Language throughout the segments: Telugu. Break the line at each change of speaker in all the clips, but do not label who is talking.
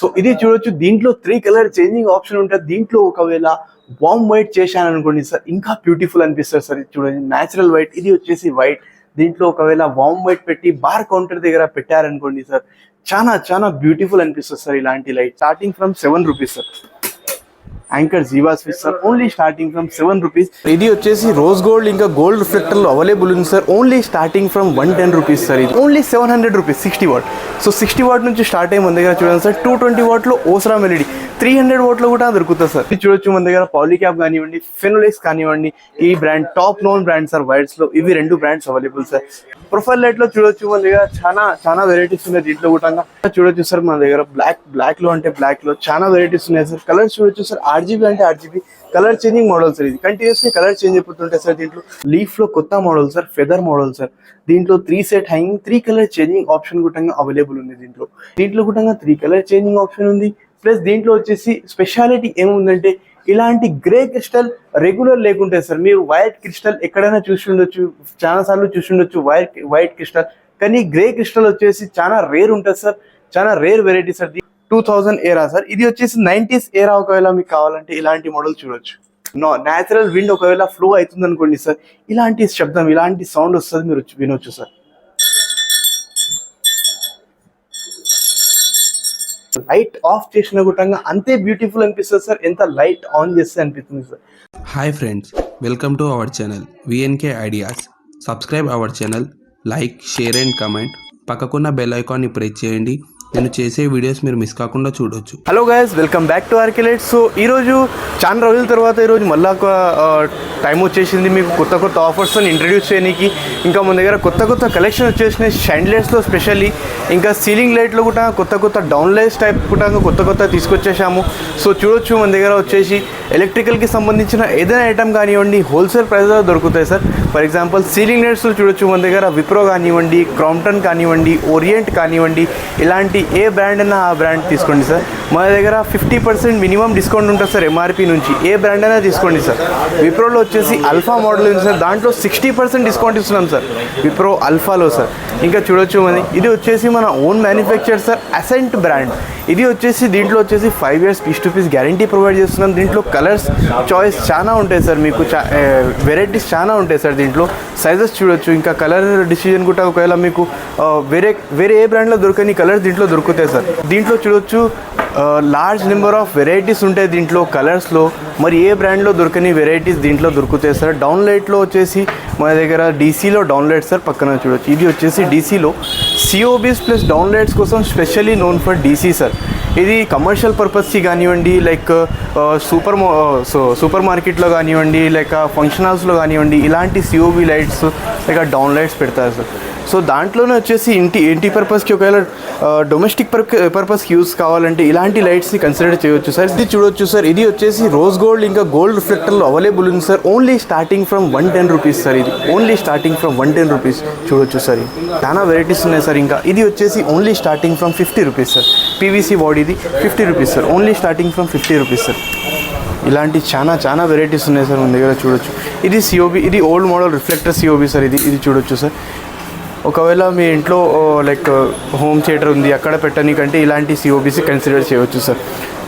సో ఇది చూడొచ్చు. దీంట్లో త్రీ కలర్ చేంజింగ్ ఆప్షన్ ఉంటుంది. దీంట్లో ఒకవేళ వామ్ వైట్ చేశాను అనుకోండి సార్ ఇంకా బ్యూటిఫుల్ అనిపిస్తుంది సార్. ఇది చూడండి న్యాచురల్ వైట్ ఇది వచ్చేసి వైట్ దీంట్లో ఒకవేళ వామ్ వైట్ పెట్టి బార్ కౌంటర్ దగ్గర పెట్టారనుకోండి సార్ చాలా చాలా బ్యూటిఫుల్ అనిపిస్తుంది సార్ ఇలాంటి light starting from seven rupees sir Anchor Ziva switch sir only starting from seven rupees ఇది వచ్చేసి రోజ్ గోల్డ్ ఇంకా గోల్డ్ రిఫ్లెక్టర్లో అవైలబుల్ ఉంది sir only starting from one ten rupees sir ఇది only seven hundred rupees sixty watt so sixty watt నుంచి స్టార్ట్ అయ్యి మన దగ్గర చూడండి sir two twenty వాట్లో ఓసరా three hundred ఓట్లో కూడా దొరుకుతుంది సార్. చూడొచ్చు మన దగ్గర పాలిక్యాప్ కానివ్వండి ఫెనోలిక్స్ కానివ్వండి ఈ brand top known brand sir వైర్స్లో ఇవి రెండు బ్రాండ్స్ అవైలబుల్ సార్. ప్రొఫైల్ లైట్లో చూడొచ్చు మన దగ్గర చాలా చాలా వెరైటీస్ ఉన్నాయి దీంట్లో కూడా. చూడొచ్చు సార్ మన దగ్గర బ్లాక్ బ్లాక్లో అంటే బ్లాక్లో చాలా వెరైటీస్ ఉన్నాయి సార్. కలర్స్ చూడొచ్చు సార్. ఆర్జీబీ అంటే RGB colour changing model sir ఇది. కంటిన్యూస్లీ కలర్ చేంజ్ అయిపోతుంటాయి సార్ దీంట్లో. లీఫ్లో కొత్త model sir feather model sir. దీంట్లో three set hanging three colour changing option కూడా అవైలబుల్ ఉంది దీంట్లో. దీంట్లో కూడా త్రీ కలర్ చేంజింగ్ ఆప్షన్ ఉంది. ప్లస్ దీంట్లో వచ్చేసి స్పెషాలిటీ ఏముందంటే ఇలాంటి గ్రే క్రిస్టల్ రెగ్యులర్ లేకుంటే సార్ మీరు వైట్ క్రిస్టల్ ఎక్కడైనా చూసి ఉండొచ్చు చాలా సార్లు చూసి ఉండొచ్చు వైట్ వైట్ క్రిస్టల్. కానీ గ్రే క్రిస్టల్ వచ్చేసి చాలా రేర్ ఉంటుంది సార్ చాలా rare variety sir. Two thousand era sir. ఇది వచ్చేసి నైన్టీస్ ఏరా ఒకవేళ మీకు కావాలంటే ఇలాంటి మోడల్ చూడొచ్చు. నో న్యాచురల్ విండ్ ఒకవేళ ఫ్లో అవుతుంది అనుకోండి సార్ ఇలాంటి శబ్దం ఇలాంటి సౌండ్ వస్తుంది మీరు వచ్చి- వినొచ్చు సార్. లైట్ ఆఫ్ చేసిన గుట్టంగా అంతే బ్యూటిఫుల్ అనిపిస్తుంది సార్. ఎంత లైట్ ఆన్ చేస్తే అనిపిస్తుంది sir.
Hi friends welcome to our channel VNK ideas subscribe our channel like share and comment. పక్కకున్న bell ఐకాన్ని ప్రెస్ చేయండి. నేను చేసే వీడియోస్ మీరు మిస్ కాకుండా చూడొచ్చు.
Hello guys welcome back to ఆర్కిలేట్ so ఈరోజు చాలా రోజుల తర్వాత ఈరోజు మళ్ళీ ఒక టైం వచ్చేసింది మీకు. కొత్త కొత్త ఆఫర్స్ ఇంట్రడ్యూస్ చేయడానికి ఇంకా మన దగ్గర కొత్త కొత్త కలెక్షన్ వచ్చేసినాయి. షైన్లైట్స్లో స్పెషల్లీ ఇంకా సీలింగ్ లైట్లో కూడా కొత్త కొత్త డౌన్ లైట్స్ టైప్ కూడా కొత్త కొత్త తీసుకొచ్చేసాము. సో చూడొచ్చు మన దగ్గర వచ్చేసి. ఎలక్ట్రికల్కి సంబంధించిన ఏదైనా ఐటమ్ కానివ్వండి హోల్సేల్ ప్రైస్లో దొరుకుతాయి sir. For example ceiling nets చూడొచ్చు మన దగ్గర విప్రో కానివ్వండి క్రాంప్టన్ కానివ్వండి ఓరియంట్ కానివ్వండి ఇలాంటి ఏ బ్రాండ్ అయినా ఆ బ్రాండ్ తీసుకోండి సార్. మన దగ్గర ఫిఫ్టీ పర్సెంట్ మినిమం డిస్కౌంట్ ఉంటుంది సార్ ఎంఆర్పి నుంచి. ఏ బ్రాండ్ అయినా తీసుకోండి సార్. విప్రోలో వచ్చేసి అల్ఫా మోడల్ ఉంది సార్. దాంట్లో సిక్స్టీ పర్సెంట్ డిస్కౌంట్ ఇస్తున్నాం సార్. విప్రో అల్ఫాలో సార్. ఇంకా చూడొచ్చు మరి. ఇది వచ్చేసి మన own manufacture sir ascent brand ఇది వచ్చేసి దీంట్లో వచ్చేసి five years piece to piece guarantee provide చేస్తున్నాం. దీంట్లో కలర్స్ చాయిస్ చాలా ఉంటాయి సార్ మీకు. వెరైటీస్ చాలా ఉంటాయి సార్ దీంట్లో. సైజెస్ చూడొచ్చు. ఇంకా కలర్ డిసిజన్ కూడా ఒకవేళ మీకు వేరే వేరే ఏ బ్రాండ్లో దొరకని కలర్స్ దీంట్లో దొరుకుతాయి సార్. దీంట్లో చూడొచ్చు లార్జ్ నెంబర్ ఆఫ్ వెరైటీస్ ఉంటాయి దీంట్లో కలర్స్లో మరి ఏ బ్రాండ్లో దొరకని వెరైటీస్ దీంట్లో దొరుకుతాయి సార్? డౌన్లైట్లో వచ్చేసి మన దగ్గర డీసీలో డౌన్లైట్ సార్ పక్కన చూడొచ్చు. ఇది వచ్చేసి డీసీలో సిఓబీస్ ప్లస్ డౌన్లైట్స్ కోసం specially known for DC sir ఇది కమర్షియల్ పర్పస్కి కానివ్వండి లైక్ సూపర్ సో సూపర్ మార్కెట్లో కానివ్వండి లైక్ ఫంక్షన్ హాల్స్లో కానివ్వండి ఇలాంటి COB lights like down lights పెడతారు సార్. సో దాంట్లోనే వచ్చేసి ఇంటి ఇంటి పర్పస్కి ఒకవేళ డొమెస్టిక్ పర్పస్కి యూస్ కావాలంటే ఇలాంటి లైట్స్ని కన్సిడర్ చేయొచ్చు సార్. ఇది చూడొచ్చు సార్. ఇది వచ్చేసి రోజ్ గోల్డ్ ఇంకా గోల్డ్ రిఫ్లెక్టర్లో అవైలబుల్ ఉంది sir. Only starting from one ten rupees sir ఇది. Only starting from one ten rupees చూడొచ్చు సార్. ఇది. చాలా వెరైటీస్ ఉన్నాయి సార్ ఇంకా. ఇది వచ్చేసి only starting from fifty rupees sir. PVC బాడీది fifty rupees sir only starting from fifty rupees sir ఇలాంటి చాలా చాలా వెరైటీస్ ఉన్నాయి సార్ మన దగ్గర చూడొచ్చు. ఇది సిఓబి ఇది old model reflector COB sir ఇది ఇది చూడొచ్చు సార్ ఒకవేళ మీ ఇంట్లో లైక్ హోమ్ థియేటర్ ఉంది అక్కడ పెట్టనీకంటే ఇలాంటి సిఓబీసీ కన్సిడర్ చేయవచ్చు సార్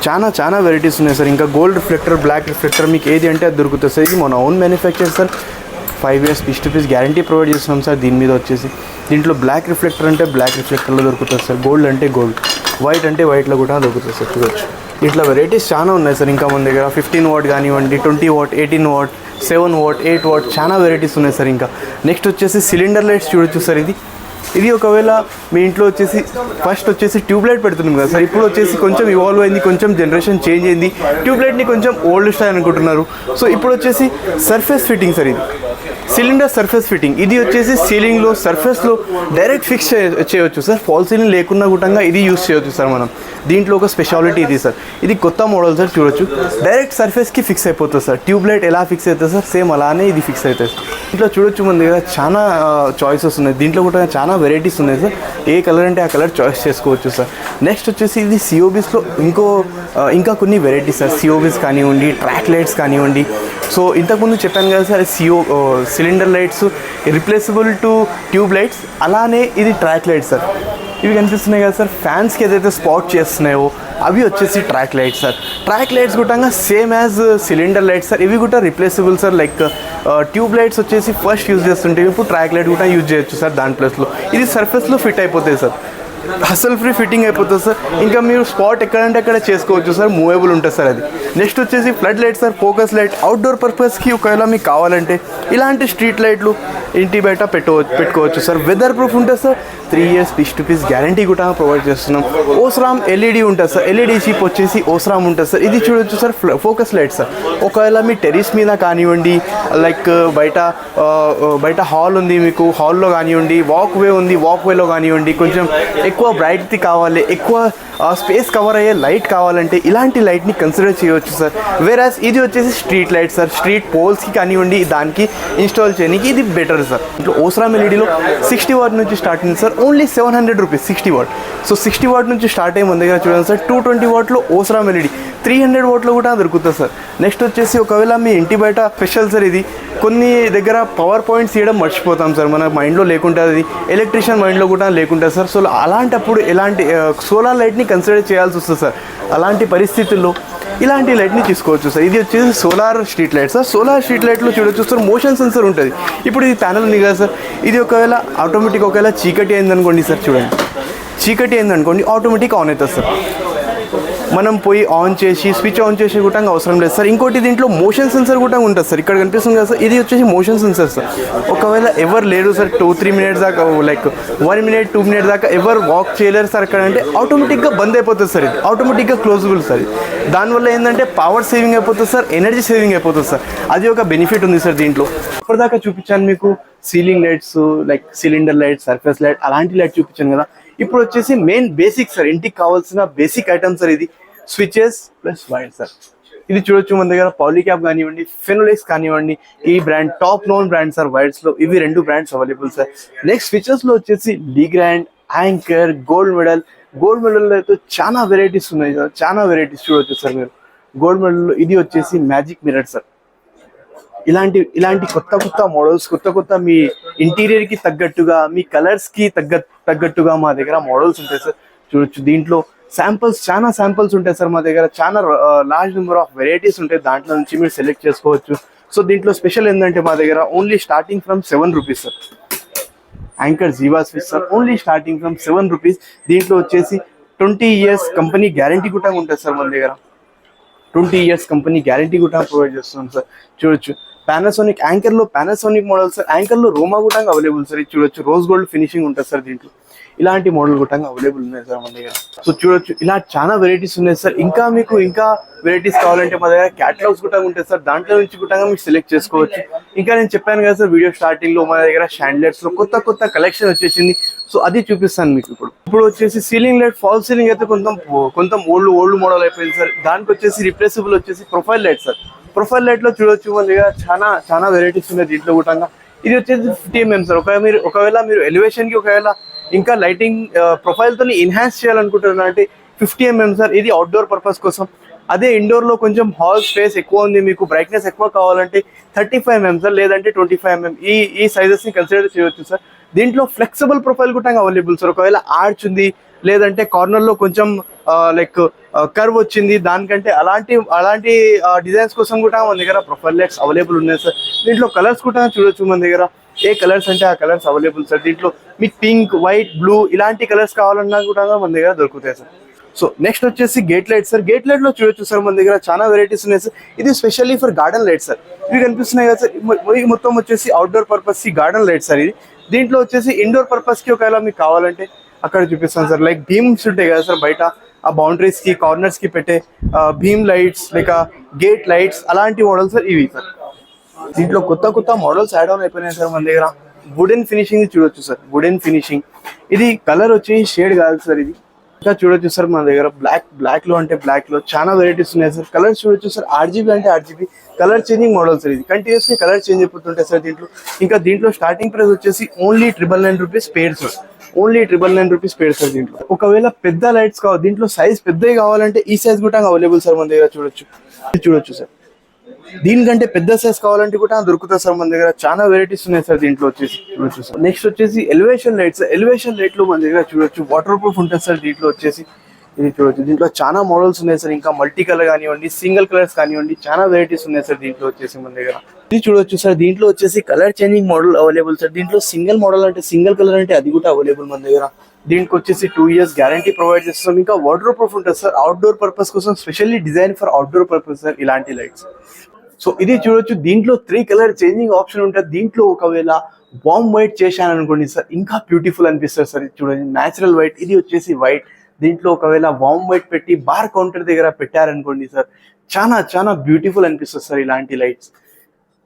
చాలా చాలా వెరైటీస్ ఉన్నాయి సార్ ఇంకా గోల్డ్ రిఫ్లెక్టర్ బ్లాక్ రిఫ్లెక్టర్ మీకు ఏది అంటే అది దొరుకుతుంది సార్ ఇది మన own manufacture sir five years piece to piece guarantee provide చేస్తున్నాం సార్. దీని మీద వచ్చేసి దీంట్లో బ్లాక్ రిఫ్లెక్టర్ అంటే బ్లాక్ రిఫ్లెక్టర్లో దొరుకుతుంది సార్. గోల్డ్ అంటే గోల్డ్ వైట్ అంటే వైట్లో కూడా దొరుకుతుంది సార్. చూడొచ్చు. ఇట్లా వెరైటీస్ చాలా ఉన్నాయి సార్. ఇంకా మన దగ్గర ఫిఫ్టీన్ వాట్ కానివ్వండి twenty watt eighteen watt seven watt eight watt చాలా వెరైటీస్ ఉన్నాయి సార్ ఇంకా. నెక్స్ట్ వచ్చేసి సిలిండర్ లైట్స్ చూడొచ్చు సార్. ఇది ఇది ఒకవేళ మీ ఇంట్లో వచ్చేసి ఫస్ట్ వచ్చేసి ట్యూబ్ లైట్ పెడుతున్నాం కదా సార్. ఇప్పుడు వచ్చేసి కొంచెం ఇవాల్వ్ అయింది కొంచెం జనరేషన్ చేంజ్ అయింది. ట్యూబ్ లైట్ని కొంచెం ఓల్డ్ స్టైల్ అనుకుంటున్నారు. సో ఇప్పుడు వచ్చేసి సర్ఫేస్ ఫిట్టింగ్ సార్ ఇది. సిలిండర్ సర్ఫేస్ ఫిట్టింగ్ ఇది వచ్చేసి సీలింగ్లో సర్ఫేస్లో డైరెక్ట్ ఫిక్స్ చేయవచ్చు సార్. ఫాల్ సీలింగ్ లేకున్నా కూడా ఇది యూస్ చేయొచ్చు సార్ మనం. దీంట్లో ఒక స్పెషాలిటీ ఇది సార్. ఇది కొత్త మోడల్ సార్ చూడొచ్చు. డైరెక్ట్ సర్ఫేస్కి ఫిక్స్ అయిపోతుంది సార్. ట్యూబ్ లైట్ ఎలా ఫిక్స్ అవుతుంది సార్? సేమ్ అలానే ఇది ఫిక్స్ అవుతుంది సార్. ఇట్లా చూడొచ్చు మన దగ్గర చాలా చాయిసెస్ ఉన్నాయి. దీంట్లో కూడా చాలా వెరైటీస్ ఉన్నాయి సార్ ఏ కలర్ అంటే ఆ కలర్ చాయిస్ చేసుకోవచ్చు సార్ నెక్స్ట్ వచ్చేసి ఇది సిఓబీస్లో ఇంకో ఇంకా కొన్ని వెరైటీస్ సార్ సిఓబీస్ కానివ్వండి ట్రాక్ లైట్స్ కానివ్వండి. సో ఇంతకుముందు చెప్పాను కదా sir CO cylinder lights replaceable to tube lights అలానే ఇది ట్రాక్ లైట్స్ సార్ ఇవి కనిపిస్తున్నాయి కదా సార్ ఫ్యాన్స్కి ఏదైతే స్పాట్ చేస్తున్నాయో అవి వచ్చేసి track lights sir track lights కూడా same as cylinder lights sir ఇవి కూడా replaceable sir like tube lights వచ్చేసి ఫస్ట్ యూజ్ చేస్తుంటే ఇప్పుడు ట్రాక్ లైట్ కూడా యూజ్ చేయొచ్చు సార్ దాని ప్లేస్లో ఇది సర్ఫేస్లో ఫిట్ అయిపోతాయి సార్ హసల్ ఫ్రీ ఫిట్టింగ్ అయిపోతుంది సార్. ఇంకా మీరు స్పాట్ ఎక్కడంటే అక్కడ చేసుకోవచ్చు సార్. మూవేబుల్ ఉంటుంది సార్ అది. నెక్స్ట్ వచ్చేసి flood light sir focus light outdoor పర్పస్కి ఒకవేళ మీకు కావాలంటే ఇలాంటి స్ట్రీట్ లైట్లు ఇంటి బయట పెట్టుకోవచ్చు పెట్టుకోవచ్చు సార్. వెదర్ ప్రూఫ్ ఉంటుంది sir. Three years piece to piece guarantee కూడా ప్రొవైడ్ చేస్తున్నాం. ఓస్రామ్ ఎల్ఈడి ఉంటుంది సార్. ఎల్ఈడి చీప్ వచ్చేసి ఓస్రామ్ ఉంటుంది సార్. ఇది చూడొచ్చు సార్ ఫోకస్ లైట్ సార్. ఒకవేళ మీ టెరిస్ మీద కానివ్వండి లైక్ బయట బయట హాల్ ఉంది మీకు హాల్లో కానివ్వండి వాక్ వే ఉంది వాక్ వేలో కానివ్వండి కొంచెం ఎక్కువ బ్రైట్ది కావాలి ఎక్కువ స్పేస్ కవర్ అయ్యే లైట్ కావాలంటే ఇలాంటి లైట్ని కన్సిడర్ చేయవచ్చు సార్ వేరాస్ ఇది వచ్చేసి స్ట్రీట్ లైట్ సార్ స్ట్రీట్ పోల్స్కి కానివ్వండి దానికి ఇన్స్టాల్ చేయడానికి ఇది బెటర్ సార్ ఇంట్లో ఓస్రామ్ ఎల్ఈడిలో సిక్స్టీ వాట్ నుంచి స్టార్ట్ అయింది sir only seven hundred rupees sixty watt so sixty watt నుంచి స్టార్ట్ అయ్యి మన దగ్గర చూడండి సార్ టూ ట్వంటీ వాట్లో ఓస్రామ్ ఎల్ఈడి త్రీ హండ్రెడ్ వాట్లో కూడా దొరుకుతుంది సార్ నెక్స్ట్ వచ్చేసి ఒకవేళ మీ ఇంటి బయట స్పెషల్ సార్ ఇది. కొన్ని దగ్గర పవర్ పాయింట్స్ ఇవ్వడం మర్చిపోతాం సార్ మన మైండ్లో లేకుంటుంది అది. ఎలక్ట్రీషియన్ మైండ్లో కూడా లేకుంటుంది సార్ సో అలా అలాంటప్పుడు ఎలాంటి సోలార్ లైట్ని కన్సిడర్ చేయాల్సి వస్తుంది సార్. అలాంటి పరిస్థితుల్లో ఇలాంటి లైట్ని తీసుకోవచ్చు సార్. ఇది వచ్చేసి solar street light sir. Solar street లైట్లో చూడొచ్చు సార్ మోషన్ సెన్సర్ ఉంటుంది. ఇప్పుడు ఇది ప్యానల్ ఉంది కదా సార్. ఇది ఒకవేళ ఆటోమేటిక్ ఒకవేళ చీకటి అయిందనుకోండి సార్ చూడండి. చీకటి అయిందనుకోండి ఆటోమేటిక్ ఆన్ అవుతుంది సార్. మనం పోయి ఆన్ చేసి స్విచ్ ఆన్ చేసి కూడా అవసరం లేదు సార్. ఇంకోటి దీంట్లో మోషన్ సెన్సర్ కూడా ఉంటుంది సార్. ఇక్కడ కనిపిస్తుంది కదా సార్. ఇది వచ్చేసి మోషన్ సెన్సర్ సార్. ఒకవేళ ఎవరు లేరు సార్ టూ త్రీ మినిట్స్ దాకా like one minute two minute దాకా ఎవరు వాక్ చేయలేరు సార్ అక్కడ అంటే ఆటోమేటిక్గా బంద్ అయిపోతుంది సార్ ఇది. ఆటోమేటిక్గా క్లోజబుల్ సార్ ఇది. దానివల్ల ఏంటంటే పవర్ సేవింగ్ అయిపోతుంది సార్ ఎనర్జీ సేవింగ్ అయిపోతుంది సార్. అది ఒక బెనిఫిట్ ఉంది సార్ దీంట్లో. ఇప్పటిదాకా చూపించాను మీకు ceiling lights like cylinder light surface light అలాంటి లైట్ చూపించాను కదా. ఇప్పుడు వచ్చేసి మెయిన్ బేసిక్ సార్. ఇంటికి కావాల్సిన బేసిక్ ఐటమ్ సార్ ఇది. స్విచెస్ ప్లస్ వైర్ సార్ ఇది చూడొచ్చు మన దగ్గర పాలిక్యాప్ కానివ్వండి ఫెనోలెక్స్ కానివ్వండి ఈ brand top known brand sir వైర్స్లో ఇవి రెండు బ్రాండ్స్ అవైలబుల్ సార్ నెక్స్ట్ స్విచెస్లో వచ్చేసి డిగ్రాండ్ యాంకర్ గోల్డ్ మెడల్ గోల్డ్ మెడల్లో అయితే చాలా వెరైటీస్ ఉన్నాయి సార్ చాలా వెరైటీస్ చూడొచ్చు సార్ మీరు. గోల్డ్ మెడల్లో ఇది వచ్చేసి మ్యాజిక్ మిరర్ సార్ ఇలాంటి ఇలాంటి కొత్త కొత్త మోడల్స్ కొత్త కొత్త మీ ఇంటీరియర్కి తగ్గట్టుగా మీ కలర్స్కి తగ్గ తగ్గట్టుగా మా దగ్గర మోడల్స్ ఉంటాయి సార్ చూడొచ్చు దీంట్లో శాంపుల్స్ చాలా శాంపుల్స్ ఉంటాయి సార్ మా దగ్గర. చాలా లార్జ్ నెంబర్ ఆఫ్ వెరైటీస్ ఉంటాయి. దాంట్లో నుంచి మీరు సెలెక్ట్ చేసుకోవచ్చు. సో దీంట్లో స్పెషల్ ఏంటంటే మా దగ్గర only starting from seven rupees sir anchor Ziva switch sir only starting from seven rupees దీంట్లో వచ్చేసి ట్వంటీ ఇయర్స్ కంపెనీ గ్యారంటీ కూడా ఉంటుంది సార్ మన దగ్గర. ట్వంటీ ఇయర్స్ కంపెనీ గ్యారంటీ కూడా ప్రొవైడ్ చేస్తున్నాం సార్ చూడొచ్చు. పానాసోనిక్ యాంకర్లో పానాసోనిక్ మోడల్ సార్ యాంకర్లో రోమా కూడా అవైలబుల్ సార్ ఇది చూడొచ్చు. రోజ్ గోల్డ్ ఫినిషింగ్ ఉంటుంది సార్ దీంట్లో. ఇలాంటి మోడల్ కూడా అవైలబుల్ ఉన్నాయి సార్ మన దగ్గర. సో చూడొచ్చు. ఇలా చాలా వెరైటీస్ ఉన్నాయి సార్. ఇంకా మీకు ఇంకా వెరైటీస్ కావాలంటే మా దగ్గర క్యాటలాగ్స్ కూడా ఉంటాయి సార్. దాంట్లో నుంచి కూడా మీకు సెలెక్ట్ చేసుకోవచ్చు. ఇంకా నేను చెప్పాను కదా సార్ వీడియో స్టార్టింగ్లో మా దగ్గర షాండ్లెట్స్లో కొత్త కొత్త కలెక్షన్ వచ్చేసింది. సో అది చూపిస్తాను మీకు ఇప్పుడు. ఇప్పుడు వచ్చేసి సీలింగ్ లైట్ ఫాల్ సీలింగ్ అయితే కొంత కొంత ఓల్డ్ ఓల్డ్ మోడల్ అయిపోయింది సార్. దానికి వచ్చేసి రిప్లేసబుల్ వచ్చేసి ప్రొఫైల్ లైట్ సార్. ప్రొఫైల్ లైట్లో చూడొచ్చు మన దగ్గర చాలా చాలా వెరైటీస్ ఉన్నాయి దీంట్లో కూడా ఇది వచ్చేసి ఫిఫ్టీ ఎంఎం సార్. ఒకవేళ మీరు ఒకవేళ మీరు ఎలివేషన్కి ఒకవేళ ఇంకా లైటింగ్ ప్రొఫైల్ తోని ఎన్హాన్స్ చేయాలనుకుంటున్నాను. అంటే ఫిఫ్టీ ఎంఎం mm సార్ ఇది అవుట్డోర్ పర్పస్ కోసం. అదే ఇండోర్లో కొంచెం హాల్ స్పేస్ ఎక్కువ ఉంది మీకు బ్రైట్నెస్ ఎక్కువ కావాలంటే థర్టీ ఫైవ్ ఎంఎం సార్ లేదంటే ట్వంటీ ఫైవ్ ఎంఎం ఈ ఈ సైజెస్ని కన్సిడర్ చేయొచ్చు సార్. దీంట్లో ఫ్లెక్సిబుల్ ప్రొఫైల్ కూడా అవైలబుల్ సార్. ఒకవేళ ఆర్చ్ ఉంది లేదంటే కార్నర్లో కొంచెం లైక్ కర్వ్ వచ్చింది దానికంటే అలాంటి అలాంటి డిజైన్స్ కోసం కూడా మన దగ్గర ప్రొఫైల్ లైట్స్ అవైలబుల్ ఉన్నాయి సార్. దీంట్లో కలర్స్ కూడా చూడొచ్చు మన దగ్గర. ఏ కలర్స్ అంటే ఆ కలర్స్ అవైలబుల్ సార్? దీంట్లో మీకు పింక్ వైట్ బ్లూ ఇలాంటి కలర్స్ కావాలన్నా కూడా మన దగ్గర దొరుకుతాయి సార్. సో నెక్స్ట్ వచ్చేసి గేట్ లైట్ సార్. గేట్ లైట్లో చూడొచ్చు సార్ మన దగ్గర చాలా వెరైటీస్ ఉన్నాయి సార్. ఇది specially for garden light sir. ఇవి కనిపిస్తున్నాయి కదా సార్. మొత్తం వచ్చేసి అవుట్డోర్ పర్పస్కి గార్డెన్ లైట్ సార్ ఇది. దీంట్లో వచ్చేసి ఇండోర్ పర్పస్కి ఒకవేళ మీకు కావాలంటే అక్కడ చూపిస్తాను సార్. లైక్ భీమ్స్ ఉంటాయి కదా సార్ బయట. ఆ బౌండరీస్కి కార్నర్స్కి పెట్టే భీమ్ లైట్స్ లేక గేట్ లైట్స్ అలాంటి మోడల్స్ సార్ ఇవి సార్. దీంట్లో కొత్త కొత్త మోడల్స్ యాడ్ ఆన్ అయిపోయినాయి సార్ మన దగ్గర. వుడెన్ ఫినిషింగ్ చూడొచ్చు సార్. వుడెన్ ఫినిషింగ్ ఇది కలర్ వచ్చి షేడ్ కాదు సార్ ఇది. ఇంకా చూడొచ్చు సార్ మన దగ్గర బ్లాక్ బ్లాక్లో అంటే బ్లాక్లో చాలా వెరైటీస్ ఉన్నాయి సార్. కలర్స్ చూడొచ్చు సార్. ఆర్జీబీ అంటే RGB colour changing model sir ఇది. కంటిన్యూస్ కలర్ చేంజ్ అయిపోతుంటాయి సార్ దీంట్లో. ఇంకా దీంట్లో స్టార్టింగ్ ప్రైస్ వచ్చేసి only triple nine rupees paid sir. Only triple nine rupees paid sir దీంట్లో. ఒకవేళ పెద్ద లైట్స్ కావాలి దీంట్లో సైజ్ పెద్దవి కావాలంటే ఈ సైజ్ కూడా అవైలబుల్ సార్ మన దగ్గర చూడొచ్చు. ఇది చూడొచ్చు సార్. దీనికంటే పెద్ద సైజ్ కావాలంటే కూడా దొరుకుతుంది సార్ మన దగ్గర. చాలా వెరైటీస్ ఉన్నాయి సార్ దీంట్లో వచ్చేసి. చూడొచ్చు సార్. నెక్స్ట్ వచ్చేసి ఎలివేషన్ లైట్స్ ఎలివేషన్ లైట్లో మన దగ్గర చూడొచ్చు. వాటర్ ప్రూఫ్ ఉంటుంది సార్ దీంట్లో వచ్చేసి. ఇది చూడొచ్చు. దీంట్లో చాలా మోడల్స్ ఉన్నాయి సార్. ఇంకా మల్టీ కలర్ కానివ్వండి సింగిల్ కలర్స్ కానివ్వండి చాలా వెరైటీస్ ఉన్నాయి సార్ దీంట్లో వచ్చేసి మన దగ్గర. ఇది చూడొచ్చు సార్. దీంట్లో వచ్చేసి colour changing model available sir. దీంట్లో సింగిల్ మోడల్ అంటే సింగిల్ కలర్ అంటే అది కూడా అవైలబుల్ మన దగ్గర. దీనికి వచ్చేసి టూ ఇయర్స్ గ్యారంటీ ప్రొవైడ్ చేస్తాం ఇంకా వాటర్ ప్రూఫ్ ఉంటుంది సార్. అవుట్డోర్ పర్పస్ కోసం specially design for outdoor purpose sir ఇలాంటి లైట్స్ సో ఇది చూడొచ్చు. దీంట్లో త్రీ కలర్ చేంజింగ్ ఆప్షన్ ఉంటుంది. దీంట్లో ఒకవేళ వామ్ వైట్ చేశాను అనుకోండి సార్ ఇంకా బ్యూటిఫుల్ అనిపిస్తుంది సార్. చూడండి న్యాచురల్ వైట్ ఇది వచ్చేసి వైట్ దీంట్లో ఒకవేళ వామ్ వైట్ పెట్టి బార్ కౌంటర్ దగ్గర పెట్టారనుకోండి సార్ చాలా చాలా బ్యూటిఫుల్ అనిపిస్తుంది సార్ ఇలాంటి లైట్స్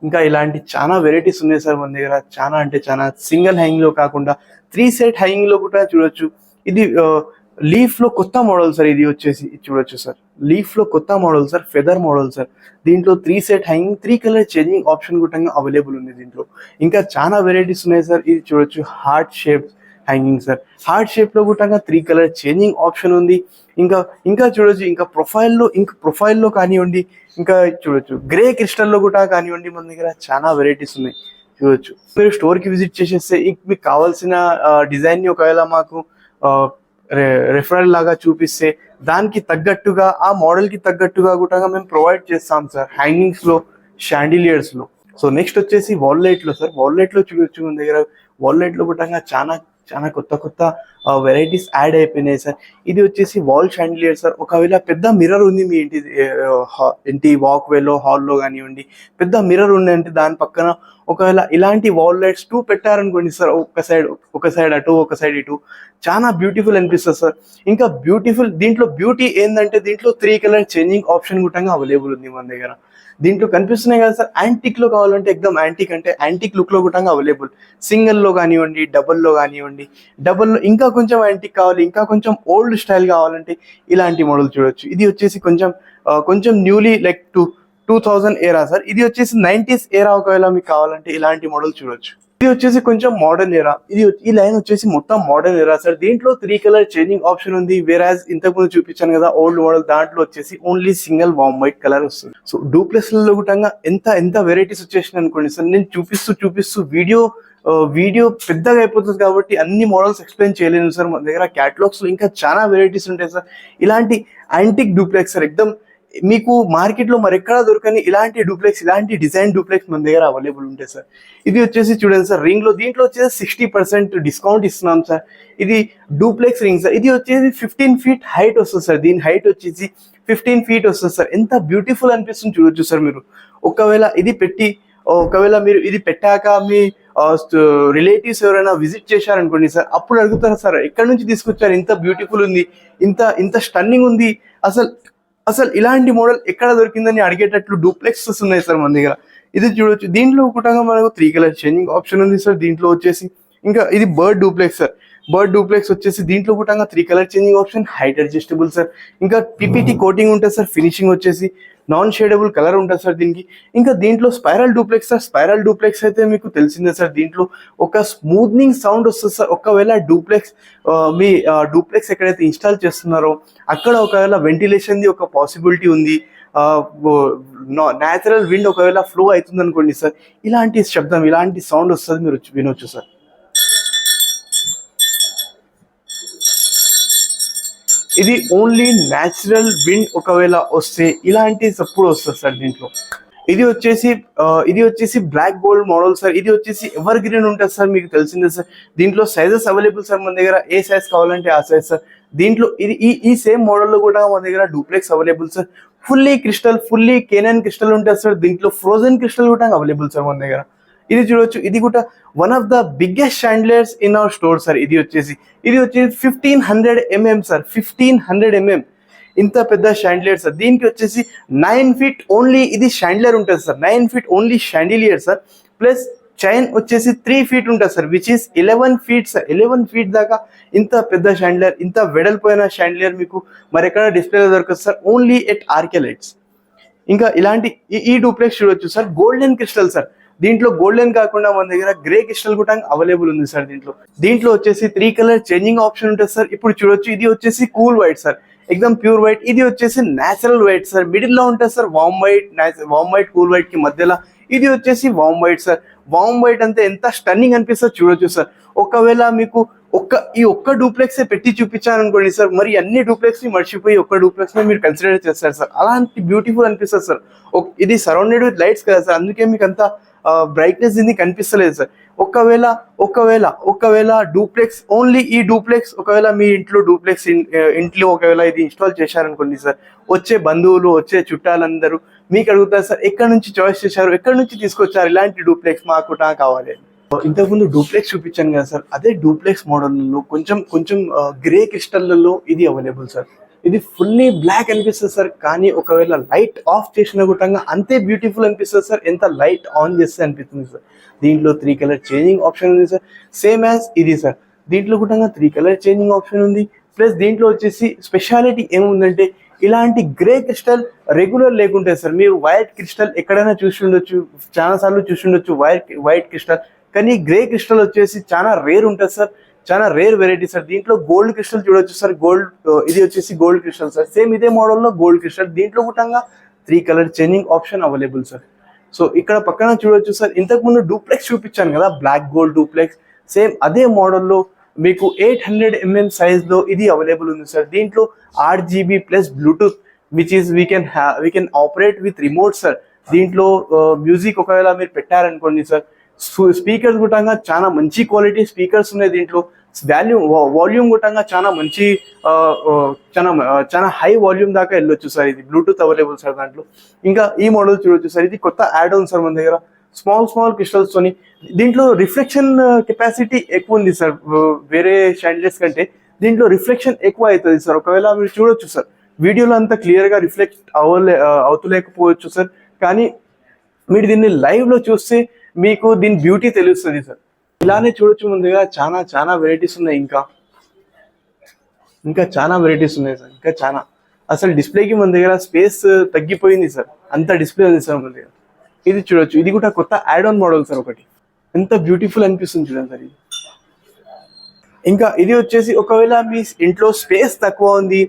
ఇంకా ఇలాంటి చాలా వెరైటీస్ ఉన్నాయి సార్ మన దగ్గర. చాలా అంటే చాలా సింగిల్ హ్యాంగింగ్లో కాకుండా త్రీ సెట్ హ్యాంగింగ్లో కూడా చూడొచ్చు. ఇది లీఫ్లో కొత్త మోడల్ సార్ ఇది వచ్చేసి చూడొచ్చు సార్. లీఫ్లో కొత్త model sir feather model sir. దీంట్లో three set hanging three colour changing option కూడా అవైలబుల్ ఉంది దీంట్లో. ఇంకా చాలా వెరైటీస్ ఉన్నాయి సార్. ఇది చూడొచ్చు heart shape hanging sir heart షేప్లో కూడా త్రీ కలర్ చేంజింగ్ ఆప్షన్ ఉంది. ఇంకా ఇంకా చూడొచ్చు. ఇంకా ప్రొఫైల్లో ఇంకా ప్రొఫైల్లో కానివ్వండి ఇంకా చూడొచ్చు. గ్రే క్రిస్టల్లో కూడా కానివ్వండి మన దగ్గర చాలా వెరైటీస్ ఉన్నాయి. చూడొచ్చు. మీరు స్టోర్కి విజిట్ చేసేస్తే మీకు కావాల్సిన డిజైన్ని ఒకవేళ మాకు రెఫరల్ లాగా చూపిస్తే దానికి తగ్గట్టుగా ఆ మోడల్కి తగ్గట్టుగా కూడా మేము ప్రొవైడ్ చేస్తాం సార్ హ్యాంగింగ్స్లో షాండిలియర్స్లో సో నెక్స్ట్ వచ్చేసి వాల్ సార్ వాల్ చూడొచ్చు మన దగ్గర. వాల్లైట్లో కూడా చాలా చాలా కొత్త కొత్త వెరైటీస్ యాడ్ అయిపోయినాయి సార్. ఇది వచ్చేసి వాల్ షాండిలియర్ సార్. ఒకవేళ పెద్ద మిర్రర్ ఉంది మీ ఇంటి హా- ఇంటి వాక్ వేలో హాల్లో కానివ్వండి పెద్ద మిర్రర్ ఉందంటే దాని పక్కన ఒకవేళ ఇలాంటి వాల్ లైట్స్ టూ పెట్టారనుకోండి సార్ ఒక సైడ్ ఒక సైడ్ అటు ఒక సైడ్ ఇటు చాలా బ్యూటిఫుల్ అనిపిస్తుంది సార్. ఇంకా బ్యూటిఫుల్ దీంట్లో బ్యూటీ ఏంటంటే దీంట్లో త్రీ కలర్ చేంజింగ్ ఆప్షన్ కూడా అవైలబుల్ ఉంది మన దగ్గర. దీంట్లో కనిపిస్తున్నాయి కదా సార్ యాంటిక్లో కావాలంటే ఎగ్దమ్ యాంటిక్ అంటే యాంటిక్ లుక్లో కూడా అవైలబుల్ సింగిల్లో కానివ్వండి డబుల్లో కానివ్వండి డబుల్లో ఇంకా కొంచెం యాంటిక్ కావాలి ఇంకా కొంచెం ఓల్డ్ స్టైల్ కావాలంటే ఇలాంటి మోడల్ చూడొచ్చు. ఇది వచ్చేసి కొంచెం కొంచెం newly like two two thousand era sir. ఇది వచ్చేసి నైన్టీస్ ఏరా ఒకవేళ మీకు కావాలంటే ఇలాంటి మోడల్ చూడొచ్చు. ఇది వచ్చేసి కొంచెం మోడర్న్ ఎరా ఇది ఈ లైన్ వచ్చేసి మొత్తం మోడర్న్ ఎరా సార్ దీంట్లో త్రీ కలర్ చేంజింగ్ ఆప్షన్ ఉంది. వేరాజ్ ఇంతకు ముందు చూపించాను కదా ఓల్డ్ మోడల్ దాంట్లో వచ్చేసి only single warm white colour వస్తుంది. సో డూప్లెక్స్లలో కూడా ఎంత ఎంత వెరైటీస్ వచ్చేసింది అనుకోండి సార్ నేను చూపిస్తూ చూపిస్తూ వీడియో వీడియో పెద్దగా అయిపోతుంది కాబట్టి అన్ని మోడల్స్ ఎక్స్ప్లెయిన్ చేయలేను సార్ మన దగ్గర క్యాటలాగ్స్లో ఇంకా చాలా వెరైటీస్ ఉంటాయి సార్ ఇలాంటి యాంటిక్ డూప్లెక్స్ సార్ ఎక్దమ్ మీకు మార్కెట్లో మరి మరెక్కడా దొరకని ఇలాంటి డూప్లెక్స్ ఇలాంటి డిజైన్ డూప్లెక్స్ మన దగ్గర అవైలబుల్ ఉంటాయి సార్. ఇది వచ్చేసి చూడండి సార్ రింగ్లో దీంట్లో వచ్చేసి సిక్స్టీ పర్సెంట్ డిస్కౌంట్ ఇస్తున్నాం సార్. ఇది డూప్లెక్స్ రింగ్ సార్. ఇది వచ్చేసి ఫిఫ్టీన్ ఫీట్ హైట్ వస్తుంది సార్. దీని హైట్ వచ్చేసి ఫిఫ్టీన్ ఫీట్ వస్తుంది సార్. ఎంత బ్యూటిఫుల్ అనిపిస్తుంది చూడొచ్చు సార్ మీరు. ఒకవేళ ఇది పెట్టి ఒకవేళ మీరు ఇది పెట్టాక మీ రిలేటివ్స్ ఎవరైనా విజిట్ చేశారనుకోండి సార్ అప్పుడు అడుగుతారు సార్ ఎక్కడి నుంచి తీసుకొచ్చారు? ఇంత బ్యూటిఫుల్ ఉంది ఇంత ఇంత స్టన్నింగ్ ఉంది. అసలు అసలు ఇలాంటి మోడల్ ఎక్కడ దొరికిందని అడిగేటట్లు డూప్లెక్సెస్ ఉన్నాయి సార్ మన దగ్గర. ఇది చూడొచ్చు. దీంట్లో కూడా మనకు త్రీ కలర్ చేంజింగ్ ఆప్షన్ ఉంది సార్. దీంట్లో వచ్చేసి ఇంకా ఇది bird duplex sir bird duplex వచ్చేసి దీంట్లో కూడా three colour changing option height adjustable sir ఇంకా పిపిటి కోటింగ్ ఉంటుంది సార్ ఫినిషింగ్ వచ్చేసి నాన్ షేడబుల్ కలర్ ఉంటుంది సార్ దీనికి. ఇంకా దీంట్లో spiral duplex sir spiral duplex అయితే మీకు తెలిసిందే సార్ దీంట్లో ఒక స్మూత్నింగ్ సౌండ్ వస్తుంది సార్ ఒకవేళ డూప్లెక్స్ మీ డూప్లెక్స్ ఎక్కడైతే ఇన్స్టాల్ చేస్తున్నారో అక్కడ ఒకవేళ వెంటిలేషన్ది ఒక పాసిబిలిటీ ఉంది. న్యాచురల్ విండ్ ఒకవేళ ఫ్లో అవుతుంది అనుకోండి సార్ ఇలాంటి శబ్దం ఇలాంటి సౌండ్ వస్తుంది మీరు వచ్చి- వినొచ్చు సార్ ఇది ఓన్లీ న్యాచురల్ విండ్ ఒకవేళ వస్తే ఇలాంటి సప్పుడు వస్తుంది సార్ దీంట్లో. ఇది వచ్చేసి ఇది వచ్చేసి బ్లాక్ గోల్డ్ మోడల్ సార్. ఇది వచ్చేసి ఎవర్ గ్రీన్ ఉంటుంది సార్ మీకు తెలిసిందే సార్. దీంట్లో సైజెస్ అవైలబుల్ సార్ మన దగ్గర. ఏ సైజ్ కావాలంటే ఆ సైజ్ సార్. దీంట్లో ఇది ఈ ఈ సేమ్ మోడల్లో కూడా మన దగ్గర duplex available sir. Fully crystal fully Canaan crystal ఉంటుంది సార్. దీంట్లో ఫ్రోజన్ క్రిస్టల్ కూడా అవైలబుల్ సార్ మన దగ్గర. ఇది చూడొచ్చు. ఇది కూడా one of the biggest chandeliers in our store sir ఇది వచ్చేసి ఇది వచ్చేసి fifteen hundred MM sir fifteen hundred MM ఇంత పెద్ద షాండ్లియర్ సార్ దీనికి వచ్చేసి నైన్ ఫీట్ ఓన్లీ ఇది షాండిలియర్ ఉంటుంది sir nine feet only chandelier sir plus chain వచ్చేసి త్రీ ఫీట్ ఉంటుంది sir which is eleven feet sir eleven feet దాకా ఇంత పెద్ద షాండ్లియర్ ఇంత వెడల్పోయిన షాండ్లియర్ మీకు మరెక్కడ డిస్ప్లేలో దొరకదు సార్ ఓన్లీ ఎట్ ఆర్కెలైట్స్ ఇంకా ఇలాంటి ఈ- ఈ డూప్లెక్స్ చూడొచ్చు సార్ గోల్డెన్ క్రిస్టల్ సార్ దీంట్లో గోల్డెన్ కాకుండా మన దగ్గర గ్రే క్రిస్టల్ కూడా అవైలబుల్ ఉంది సార్ దీంట్లో. దీంట్లో వచ్చేసి త్రీ కలర్ చేంజింగ్ ఆప్షన్ ఉంటుంది సార్. ఇప్పుడు చూడొచ్చు ఇది వచ్చేసి cool white sir. Exam pure white ఇది వచ్చేసి న్యాచురల్ వైట్ సార్. మిడిల్లో ఉంటుంది sir warm white warm white cool వైట్కి మధ్యలో. ఇది వచ్చేసి warm white sir. Warm white అంతా ఎంత స్టన్నింగ్ అనిపిస్తుంది చూడొచ్చు సార్. ఒకవేళ మీకు ఒక్క ఈ ఒక్క డూప్లెక్స్ పెట్టి చూపించాను అనుకోండి సార్ మరి అన్ని డూప్లెక్స్ని మర్చిపోయి ఒక్క డూప్లెక్స్ని మీరు కన్సిడర్ చేస్తారు సార్. అలాంటి బ్యూటిఫుల్ అనిపిస్తుంది సార్. ఇది సరౌండెడ్ విత్ లైట్స్ కదా సార్. అందుకే మీకు అంత బ్రైట్నెస్ ఇది కనిపిస్తలేదు సార్ ఒకవేళ ఒకవేళ ఒకవేళ డూప్లెక్స్ ఓన్లీ ఈ డూప్లెక్స్ ఒకవేళ మీ ఇంట్లో డూప్లెక్స్ ఇంట్లో ఒకవేళ ఇది ఇన్స్టాల్ చేశారనుకోండి సార్ వచ్చే బంధువులు వచ్చే చుట్టాలందరూ మీకు అడుగుతారు సార్ ఎక్కడి నుంచి చాయిస్ చేశారు? ఎక్కడి నుంచి తీసుకొచ్చారు? ఇలాంటి డూప్లెక్స్ మాకు టా కావాలి. ఇంతకుముందు డూప్లెక్స్ చూపించాను కదా సార్ అదే డూప్లెక్స్ మోడల్లో కొంచెం కొంచెం గ్రే క్రిస్టల్లలో ఇది అవైలబుల్ సార్ ఇది ఫుల్లీ బ్లాక్ అనిపిస్తుంది సార్. కానీ ఒకవేళ లైట్ ఆఫ్ చేసిన గుట్టంగా అంతే బ్యూటిఫుల్ అనిపిస్తుంది సార్. ఎంత లైట్ ఆన్ చేస్తే అనిపిస్తుంది సార్. దీంట్లో త్రీ కలర్ చేంజింగ్ ఆప్షన్ ఉంది సార్. సేమ్ యాజ్ ఇది సార్. దీంట్లో కూడా త్రీ కలర్ చేంజింగ్ ఆప్షన్ ఉంది. ప్లస్ దీంట్లో వచ్చేసి స్పెషాలిటీ ఏముందంటే ఇలాంటి గ్రే క్రిస్టల్ రెగ్యులర్ లేకుంటే సార్ మీరు వైట్ క్రిస్టల్ ఎక్కడైనా చూసి ఉండొచ్చు చాలా సార్లు చూసి ఉండొచ్చు వైట్ వైట్ క్రిస్టల్ కానీ గ్రే క్రిస్టల్ వచ్చేసి చాలా రేర్ ఉంటుంది సార్. చాలా రేర్ వెరైటీ సార్. దీంట్లో గోల్డ్ క్రిస్టల్ చూడొచ్చు సార్. గోల్డ్ ఇది వచ్చేసి గోల్డ్ క్రిస్టల్ సార్. సేమ్ ఇదే మోడల్లో గోల్డ్ క్రిస్టల్ దీంట్లో కూడా three colour changing option available sir. So ఇక్కడ పక్కన చూడొచ్చు సార్. ఇంతకు ముందు డూప్లెక్స్ చూపించాను కదా. బ్లాక్ గోల్డ్ డూప్లెక్స్ సేమ్ అదే మోడల్లో మీకు ఎయిట్ హండ్రెడ్ ఎంఎం సైజ్లో ఇది అవైలబుల్ ఉంది సార్. దీంట్లో R GB plus Bluetooth which is we can we can operate with remote sir. దీంట్లో మ్యూజిక్ ఒకవేళ మీరు పెట్టారనుకోండి సార్. స్పీకర్స్ గుట్టంగా చాలా మంచి క్వాలిటీ స్పీకర్స్ ఉన్నాయి దీంట్లో. వాల్యూమ్ వాల్యూమ్ గుట్టంగా చాలా మంచి చాలా చాలా హై వాల్యూమ్ దాకా వెళ్ళొచ్చు సార్ ఇది. బ్లూటూత్ అవైలబుల్ సార్ దాంట్లో. ఇంకా ఈ మోడల్ చూడొచ్చు సార్. ఇది కొత్త యాడ్ ఉంది సార్ మన దగ్గర. స్మాల్ స్మాల్ క్రిస్టల్స్ తోని. దీంట్లో రిఫ్లెక్షన్ కెపాసిటీ ఎక్కువ ఉంది సార్. వేరే షాండ్లెస్ కంటే. దీంట్లో రిఫ్లెక్షన్ ఎక్కువ అవుతుంది సార్. ఒకవేళ మీరు చూడొచ్చు సార్. వీడియోలో అంతా క్లియర్గా రిఫ్లెక్ట్ అవ్వలే ఆ, అవుతలేకపోవచ్చు సార్. కానీ మీరు దీన్ని లైవ్లో చూస్తే మీకు దీని బ్యూటీ తెలుస్తుంది సార్. ఇలానే చూడొచ్చు ముందుగా. చాలా చాలా వెరైటీస్ ఉన్నాయి ఇంకా. ఇంకా చాలా వెరైటీస్ ఉన్నాయి సార్. ఇంకా చాలా. అసలు డిస్ప్లేకి మన దగ్గర స్పేస్ తగ్గిపోయింది సార్. అంత డిస్ప్లే ఉంది సార్ మన దగ్గర. ఇది చూడొచ్చు. ఇది కూడా కొత్త యాడ్ ఆన్ మోడల్ సార్ ఒకటి. ఎంత బ్యూటిఫుల్ అనిపిస్తుంది చూడండి సార్ ఇది. ఇంకా ఇది వచ్చేసి ఒకవేళ మీ ఇంట్లో స్పేస్ తక్కువ ఉంది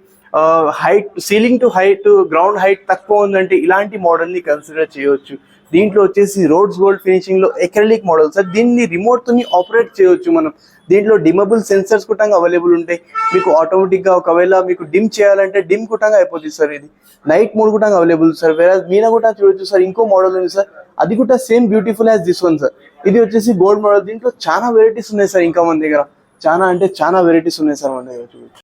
height ceiling to height ground height తక్కువ ఉందంటే ఇలాంటి మోడల్ని కన్సిడర్ చేయవచ్చు దీంట్లో వచ్చేసి రోడ్స్ గోల్డ్ ఫినిషింగ్లో ఎక్రలిక్ మోడల్ సార్ దీన్ని రిమోట్ తోని ఆపరేట్ చేయొచ్చు మనం. దీంట్లో డిమబుల్ సెన్సర్స్ కూడా అవైలబుల్ ఉంటాయి. మీకు ఆటోమేటిక్గా ఒకవేళ మీకు డిమ్ చేయాలంటే డిమ్ కూడా అయిపోతుంది సార్ ఇది. నైట్ మోడ్ కూడా అవైలబుల్ సార్. వేరే మీనా కూడా చూడొచ్చు సార్ ఇంకో మోడల్ ఉంది సార్. అది కూడా same beautiful as this one sir. ఇది వచ్చేసి గోల్డ్ మోడల్ దీంట్లో చాలా వెరైటీస్ ఉన్నాయి సార్ ఇంకా మన దగ్గర. చాలా అంటే చాలా వెరైటీస్ ఉన్నాయి సార్ మన దగ్గర చూడొచ్చు.